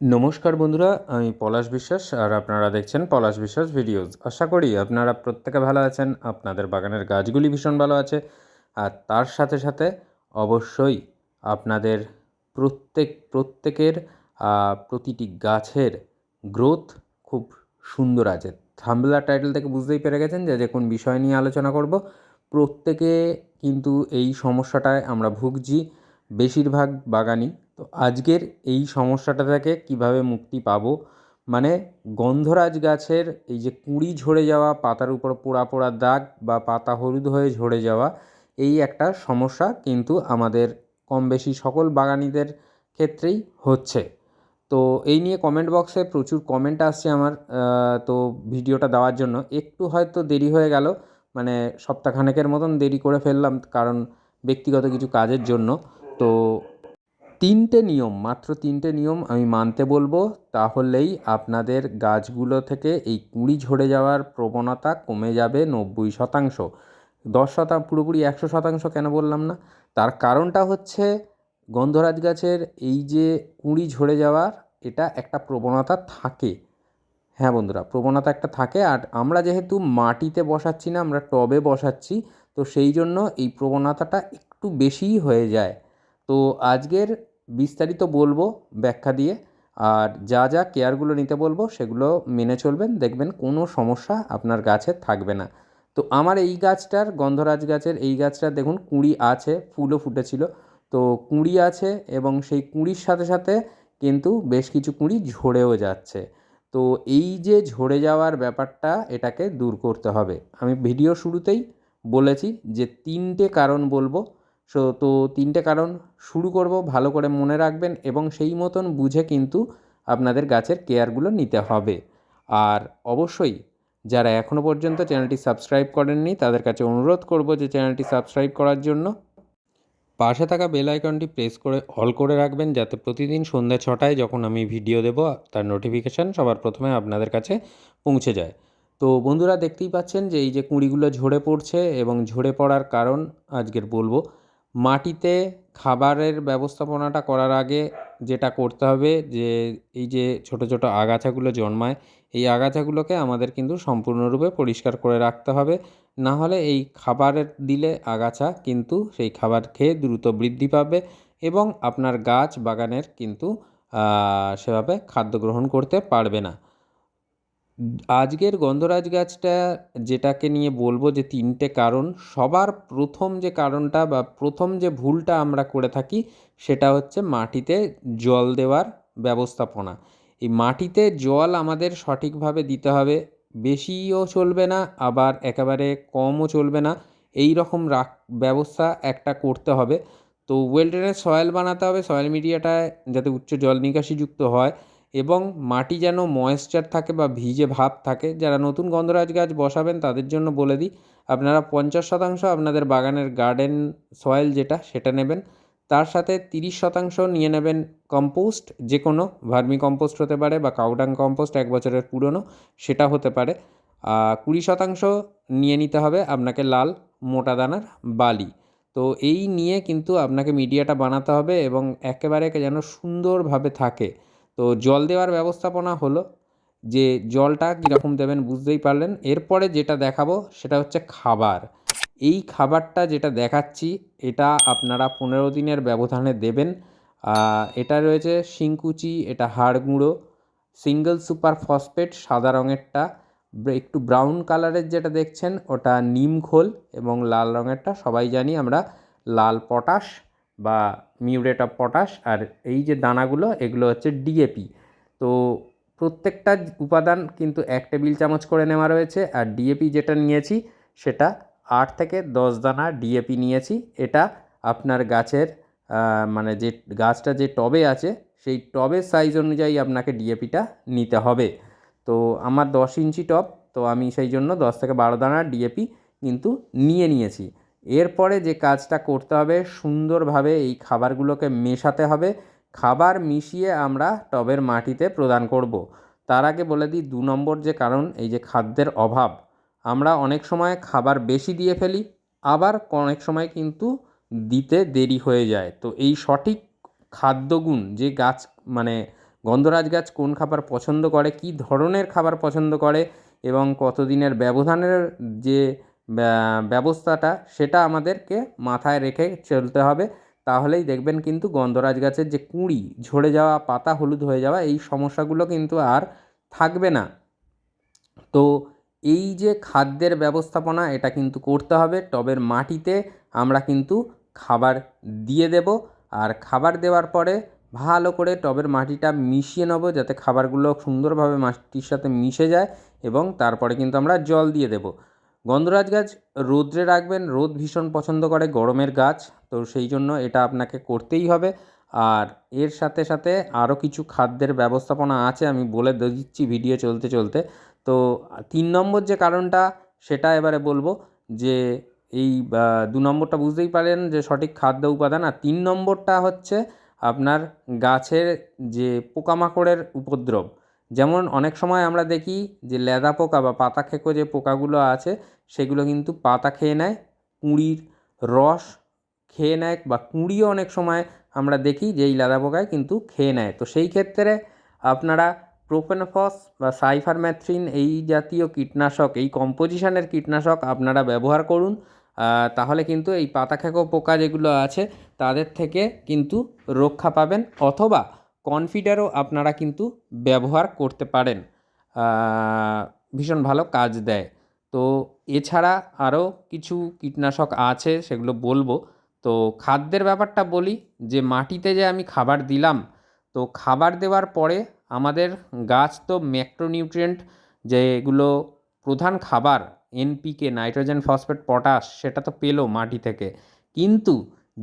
নমস্কার বন্ধুরা, আমি পলাশ বিশ্বাস আর আপনারা দেখছেন পলাশ বিশ্বাস ভিডিওস। আশা করি আপনারা প্রত্যেকে ভালো আছেন, আপনাদের বাগানের গাছগুলি ভীষণ ভালো আছে আর তার সাথে সাথে অবশ্যই আপনাদের প্রত্যেক, প্রত্যেকের প্রতিটি গাছের গ্রোথ খুব সুন্দর আছে। থাম্বলার টাইটেল থেকে বুঝতেই পেরে গেছেন যে যে কোন বিষয় নিয়ে আলোচনা করব। প্রত্যেকে কিন্তু এই সমস্যাটায় আমরা ভুগছি, বেশিরভাগ বাগানই তো আজকের এই সমস্যাটা থেকে কীভাবে মুক্তি পাবো? মানে গন্ধরাজ গাছের এই যে কুঁড়ি ঝরে যাওয়া, পাতার উপর পোড়া পোড়া দাগ বা পাতা হলুদ হয়ে ঝরে যাওয়া, এই একটা সমস্যা কিন্তু আমাদের কম বেশি সকল বাগানিদের ক্ষেত্রেই হচ্ছে। তো এই নিয়ে কমেন্ট বক্সে প্রচুর কমেন্ট আসছে আমার তো ভিডিওটা দেওয়ার জন্য। একটু হয়তো দেরি হয়ে গেল মানে সপ্তাহখানেকের মতন দেরি করে ফেললাম, কারণ ব্যক্তিগত কিছু কাজের জন্য। তো তিনটে নিয়ম, মাত্র তিনটে নিয়ম আমি মানতে বলব। তাহলেই আপনাদের গাছগুলো থেকে এই কুঁড়ি ঝরে যাওয়ার প্রবণতা কমে যাবে নব্বই শতাংশ। দশ শতাংশ পুরোপুরি একশো শতাংশ কেন বললাম না? তার কারণটা হচ্ছে গন্ধরাজ গাছের এই যে কুঁড়ি ঝরে যাওয়ার, এটা একটা প্রবণতা থাকে। হ্যাঁ বন্ধুরা, প্রবণতা একটা থাকে। আর আমরা যেহেতু মাটিতে বসাচ্ছি না, আমরা টবে বসাচ্ছি, তো সেই জন্য এই প্রবণতাটা একটু বেশিই হয়ে যায়। তো আজকের বিস্তারিত বলব ব্যাখ্যা দিয়ে। আর যা যা কেয়ারগুলো নিতে বলব সেগুলো মেনে চলবেন, দেখবেন কোনো সমস্যা আপনার গাছে থাকবে না। তো আমার এই গাছটার, গন্ধরাজ গাছের এই গাছটার দেখুন কুঁড়ি আছে, ফুলও ফুটেছিল। তো কুঁড়ি আছে এবং সেই কুঁড়ির সাথে সাথে কিন্তু বেশ কিছু কুঁড়ি ঝরেও যাচ্ছে। তো এই যে ঝরে যাওয়ার ব্যাপারটা এটাকে দূর করতে হবে। আমি ভিডিও শুরুতেই বলেছি যে তিনটে কারণ বলব। সো তো তিনটে কারণ শুরু করব, ভালো করে মনে রাখবেন এবং সেই মতন বুঝে কিন্তু আপনাদের গাছের কেয়ারগুলো নিতে হবে। আর অবশ্যই যারা এখনও পর্যন্ত চ্যানেলটি সাবস্ক্রাইব করেননি, তাদের কাছে অনুরোধ করব যে চ্যানেলটি সাবস্ক্রাইব করার জন্য পাশে থাকা বেল আইকনটি প্রেস করে, অল করে রাখবেন যাতে প্রতিদিন সন্ধ্যা ছটায় যখন আমি ভিডিও দেব, তার নোটিফিকেশান সবার প্রথমে আপনাদের কাছে পৌঁছে যায়। তো বন্ধুরা দেখতেই পাচ্ছেন যে এই যে কুঁড়িগুলো ঝরে পড়ছে এবং ঝরে পড়ার কারণ আজকের বলব মাটিতে খাবারের ব্যবস্থাপনাটা করার আগে যেটা করতে হবে যে, এই যে ছোট ছোট আগাছাগুলো জন্মায়, এই আগাছাগুলোকে আমাদের কিন্তু সম্পূর্ণরূপে পরিষ্কার করে রাখতে হবে। না হলে এই খাবারের দিলে আগাছা কিন্তু সেই খাবার খেয়ে দ্রুত বৃদ্ধি পাবে এবং আপনার গাছ বাগানের কিন্তু সেভাবে খাদ্য গ্রহণ করতে পারবে না। আজকের গন্ধরাজ গাছটা যেটাকে নিয়ে বলব যে তিনটে কারণ, সবার প্রথম যে কারণটা বা প্রথম যে ভুলটা আমরা করে থাকি সেটা হচ্ছে মাটিতে জল দেওয়ার ব্যবস্থাপনা। এই মাটিতে জল আমাদের সঠিকভাবে দিতে হবে, বেশিও চলবে না, আবার একেবারে কমও চলবে না। এই রকম রাখ, ব্যবস্থা একটা করতে হবে। তো ওয়েল ড্রেনের সয়েল বানাতে হবে, সয়েল মিডিয়াটায় যাতে উচ্চ জল নিকাশিযুক্ত হয়। এবং মাটি যেন ময়েশ্চার থাকে বা ভিজে ভাব থাকে, যারা নতুন গন্ধরাজ গাছ বসাবেন তাদের জন্য বলে দিই, আপনারা পঞ্চাশ শতাংশ আপনাদের বাগানের গার্ডেন সয়েল যেটা, সেটা নেবেন। তার সাথে তিরিশ শতাংশ নিয়ে নেবেন কম্পোস্ট যে কোনো ভার্মি কম্পোস্ট হতে পারে বা কাউডাং কম্পোস্ট এক বছরের পুরনো, সেটা হতে পারে। কুড়ি শতাংশ নিয়ে নিতে হবে আপনাকে লাল, মোটা দানার বালি। তো এই নিয়ে কিন্তু আপনাকে মিডিয়াটা বানাতে হবে এবং একেবারে যেন সুন্দরভাবে থাকে। তো জল দেওয়ার ব্যবস্থাপনা হলো যে জলটা কীরকম দেবেন বুঝতেই পারলেন। এরপরে যেটা দেখাবো সেটা হচ্ছে খাবার। এই খাবারটা যেটা দেখাচ্ছি, এটা আপনারা পনেরো দিনের ব্যবধানে দেবেন। এটা রয়েছে শিংকুচি, এটা হাড় গুঁড়ো, সিঙ্গেল সুপার ফসফেট, সাদা রঙেরটা একটু ব্রাউন কালারের যেটা দেখছেন, ওটা নিম খোল এবং লাল রঙেরটা, সবাই জানি আমরা লাল পটাশ বা মিউরেট অফ পটাশ আর এই যে দানাগুলো, এগুলো হচ্ছে ডিএপি তো প্রত্যেকটা উপাদান কিন্তু এক টেবিল চামচ করে নেওয়া রয়েছে আর ডিএপি যেটা নিয়েছি, সেটা আট থেকে দশ দানা ডিএপি নিয়েছি। এটা আপনার গাছের মানে যে গাছটা যে টবে আছে, সেই টবের সাইজ অনুযায়ী আপনাকে ডিএপিটা নিতে হবে। তো আমার দশ ইঞ্চি টব, তো আমি সেই জন্য দশ থেকে বারো দানা ডিএপি কিন্তু নিয়ে নিয়েছি। এরপরে যে কাজটা করতে হবে, সুন্দরভাবে এই খাবারগুলোকে মেশাতে হবে। খাবার মিশিয়ে আমরা টবের মাটিতে প্রদান করব। তার আগে বলে দিই, দু নম্বর যে কারণ, এই যে খাদ্যের অভাব। আমরা অনেক সময় খাবার বেশি দিয়ে ফেলি, আবার অনেক সময় কিন্তু দিতে দেরি হয়ে যায়। তো এই সঠিক খাদ্যগুণ, যে গাছ মানে গন্ধরাজ গাছ কোন খাবার পছন্দ করে, কী ধরনের খাবার পছন্দ করে এবং কতদিনের ব্যবধানের যে ব্যবস্থাটা সেটা আমাদেরকে মাথায় রেখে চলতে হবে। তাহলেই দেখবেন কিন্তু গন্ধরাজ গাছের যে কুঁড়ি, ঝরে যাওয়া পাতা, হলুদ হয়ে যাওয়া, এই সমস্যাগুলো কিন্তু আর থাকবে না। তো এই যে খাদ্যের ব্যবস্থাপনা, এটা কিন্তু করতে হবে। টবের মাটিতে আমরা কিন্তু খাবার দিয়ে দেব। আর খাবার দেওয়ার পরে ভালো করে টবের মাটিটা মিশিয়ে নেব, যাতে খাবারগুলো সুন্দরভাবে মাটির সাথে মিশে যায় এবং তারপরে কিন্তু আমরা জল দিয়ে দেবো। গন্ধরাজ গাছ রোদ্রে রাখবেন, রোদ ভীষণ পছন্দ করে গরমের গাছ, তো সেই জন্য এটা আপনাকে করতেই হবে। আর এর সাথে সাথে আরও কিছু খাদ্যের ব্যবস্থাপনা আছে, আমি বলে দিচ্ছি ভিডিও চলতে চলতে। তো তিন নম্বর যে কারণটা, সেটা এবারে বলব যে এই দু নম্বরটা বুঝতেই পারেন যে সঠিক খাদ্য উপাদান। আর তিন নম্বরটা হচ্ছে আপনার গাছের যে পোকামাকড়ের উপদ্রব যেমন অনেক সময় আমরা দেখি যে লেদা পোকা বা পাতা খেকো যে পোকাগুলো আছে, সেগুলো কিন্তু পাতা খেয়ে নেয়, কুঁড়ির রস খেয়ে নেয় বা কুঁড়িও অনেক সময় আমরা দেখি যে এই লেদা পোকায় কিন্তু খেয়ে নেয়। তো সেই ক্ষেত্রে আপনারা প্রোপেনফস বা সাইফারম্যাথ্রিন এই জাতীয় কীটনাশক, এই কম্পোজিশনের কীটনাশক আপনারা ব্যবহার করুন। তাহলে কিন্তু এই পাতা খেকো পোকা যেগুলো আছে, তাদের থেকে কিন্তু রক্ষা পাবেন অথবা কনফিডারও আপনারা কিন্তু ব্যবহার করতে পারেন ভীষণ ভালো কাজ দেয়। তো এছাড়া আরও কিছু কীটনাশক আছে, সেগুলো বলব। তো খাদ্যের ব্যাপারটা বলি, যে মাটিতে যে আমি খাবার দিলাম, তো খাবার দেওয়ার পরে আমাদের গাছ তো ম্যাক্রোনিউট্রিয়েন্ট যেগুলো প্রধান খাবার এনপিকে নাইট্রোজেন, ফসফেট, পটাশ, সেটা তো পেল মাটি থেকে। কিন্তু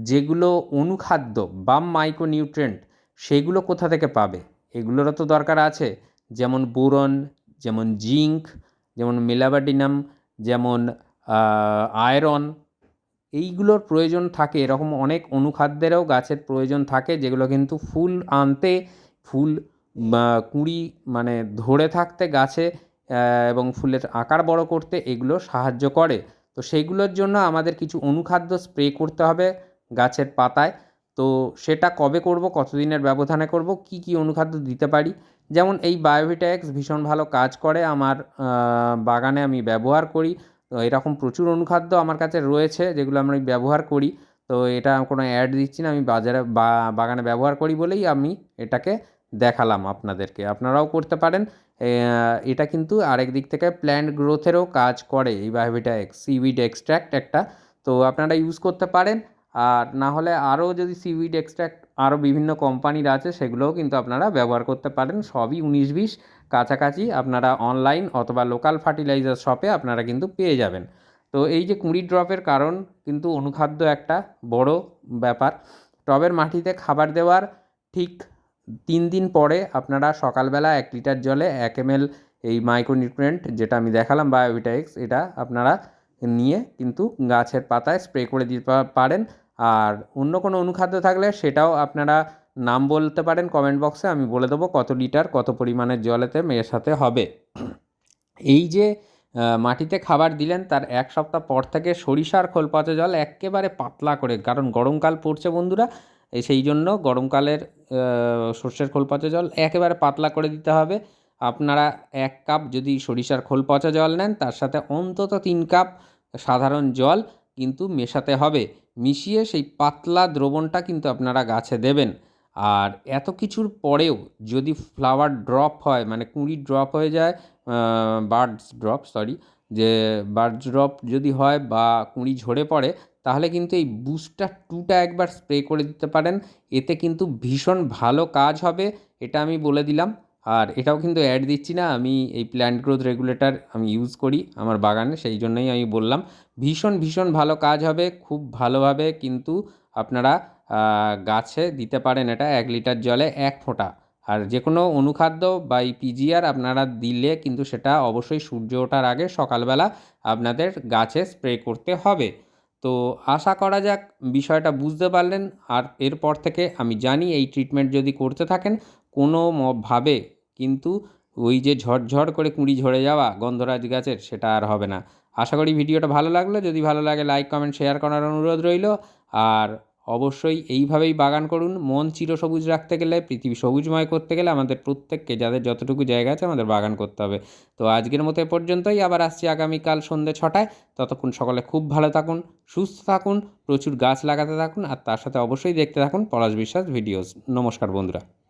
যেগুলো অনুখাদ্য বা মাইক্রোনিউট্রিয়েন্ট সেগুলো কোথা থেকে পাবে? এগুলোরও তো দরকার আছে। যেমন বোরন, যেমন জিঙ্ক যেমন মেলাবাডিনাম, যেমন আয়রন। এইগুলোর প্রয়োজন থাকে। এরকম অনেক অনুখাদ্যেরও গাছের প্রয়োজন থাকে, যেগুলো কিন্তু ফুল আনতে, ফুল কুঁড়ি মানে ধরে থাকতে গাছে এবং ফুলের আকার বড় করতে এগুলো সাহায্য করে। তো সেইগুলোর জন্য আমাদের কিছু অনুখাদ্য স্প্রে করতে হবে গাছের পাতায়। তো সেটা কবে করব, কতদিনের ব্যবধানে করব, কি কি অনুখাদ্য দিতে পারি? যেমন এই বায়োভিটাএক্স ভীষণ ভালো কাজ করে, আমার বাগানে আমি ব্যবহার করি। তো এরকম প্রচুর অনুখাদ্য আমার কাছে রয়েছে, যেগুলো আমি ব্যবহার করি। তো এটা কোনো অ্যাড দিচ্ছি না, আমি বাজারে, বা, বাগানে ব্যবহার করি বলেই আমি এটাকে দেখালাম আপনাদেরকে। আপনারাও করতে পারেন। এটা কিন্তু আরেক দিক থেকে প্ল্যান্ট গ্রোথেরও কাজ করে, এই বায়োভিটা এক্স সিউইড এক্সট্র্যাক্ট একটা। তো আপনারা ইউজ করতে পারেন। আর না হলে আরও যদি সিউইড এক্সট্র্যাক্ট আরও বিভিন্ন কোম্পানির আছে, সেগুলোও কিন্তু আপনারা ব্যবহার করতে পারেন। সবই উনিশ বিশ, কাছাকাছি আপনারা অনলাইন অথবা লোকাল ফার্টিলাইজার শপে আপনারা কিন্তু পেয়ে যাবেন। তো এই যে কুঁড়ি ড্রপের কারণ কিন্তু অনুখাদ্য একটা বড় ব্যাপার। টবের মাটিতে খাবার দেওয়ার ঠিক তিন দিন পরে আপনারা সকালবেলা এক লিটার জলে এক এমএল এই মাইক্রোনিউট্রিয়েন্ট যেটা আমি দেখালাম বায়োভিটাএক্স এটা আপনারা নিয়ে কিন্তু গাছের পাতায় স্প্রে করে দিতে পারেন। আর অন্য কোনো অনুখাদ্য থাকলে সেটাও আপনারা নাম বলতে পারেন কমেন্ট বক্সে আমি বলে দেবো কত লিটার, কত পরিমাণের জলেতে মেশাতে হবে। এই যে মাটিতে খাবার দিলেন, তার এক সপ্তাহ পর থেকে সরিষার খোল পচা জল একেবারে পাতলা করে, কারণ গরমকাল পড়ছে বন্ধুরা সেই জন্য গরমকালের সর্ষের খোল পচা জল একেবারে পাতলা করে দিতে হবে। আপনারা এক কাপ যদি সরিষার খোল পচা জল নেন, তার সাথে অন্তত তিন কাপ সাধারণ জল কিন্তু মেশাতে হবে। মিশিয়ে সেই পাতলা দ্রবণটা কিন্তু আপনারা গাছে দেবেন। আর এত কিছুর পরেও যদি ফ্লাওয়ার ড্রপ হয় মানে কুঁড়ি ড্রপ হয়ে যায় বার্ডস ড্রপ সরি যে বার্ডস ড্রপ যদি হয় বা কুঁড়ি ঝরে পড়ে, তাহলে কিন্তু এই বুস্টার টুটা একবার স্প্রে করে দিতে পারেন। এতে কিন্তু ভীষণ ভালো কাজ হবে। এটা আমি বলে দিলাম। আর এটাও কিন্তু অ্যাড দিচ্ছি না, আমি এই প্ল্যান্ট গ্রোথ রেগুলেটর আমি ইউজ করি আমার বাগানে, সেই জন্যই আমি বললাম। ভীষণ ভীষণ ভালো কাজ হবে, খুব ভালোভাবে কিন্তু আপনারা গাছে দিতে পারেন এটা এক লিটার জলে এক ফোঁটা। আর যে কোনো অনুখাদ্য বা এই পিজিআর আপনারা দিলে কিন্তু সেটা অবশ্যই সূর্য ওঠার আগে সকালবেলা আপনাদের গাছে স্প্রে করতে হবে। তো আশা করা যাক বিষয়টা বুঝতে পারলেন। আর এরপর থেকে আমি জানি এই ট্রিটমেন্ট যদি করতে থাকেন কোনো ভাবে, কিন্তু ওই যে ঝড়ঝড় করে কুঁড়ি ঝরে যাওয়া গন্ধরাজ গাছের, সেটা আর হবে না। আশা করি ভিডিওটা ভালো লাগল। যদি ভালো লাগে লাইক কমেন্ট শেয়ার করার অনুরোধ রইল। আর অবশ্যই এইভাবেই বাগান করুন। মন চিরসবুজ রাখতে গেলে, পৃথিবী সবুজময় করতে গেলে আমাদের প্রত্যেককে, যাদের যতটুকু জায়গা আছে, আমাদের বাগান করতে হবে। তো আজকের মতো এ পর্যন্তই। আবার আসছি আগামীকাল সন্ধ্যে ছটায়। ততক্ষণ সকলে খুব ভালো থাকুন, সুস্থ থাকুন, প্রচুর গাছ লাগাতে থাকুন, আর তার সাথে অবশ্যই দেখতে থাকুন পলাশ বিশ্বাস ভিডিওস। নমস্কার বন্ধুরা।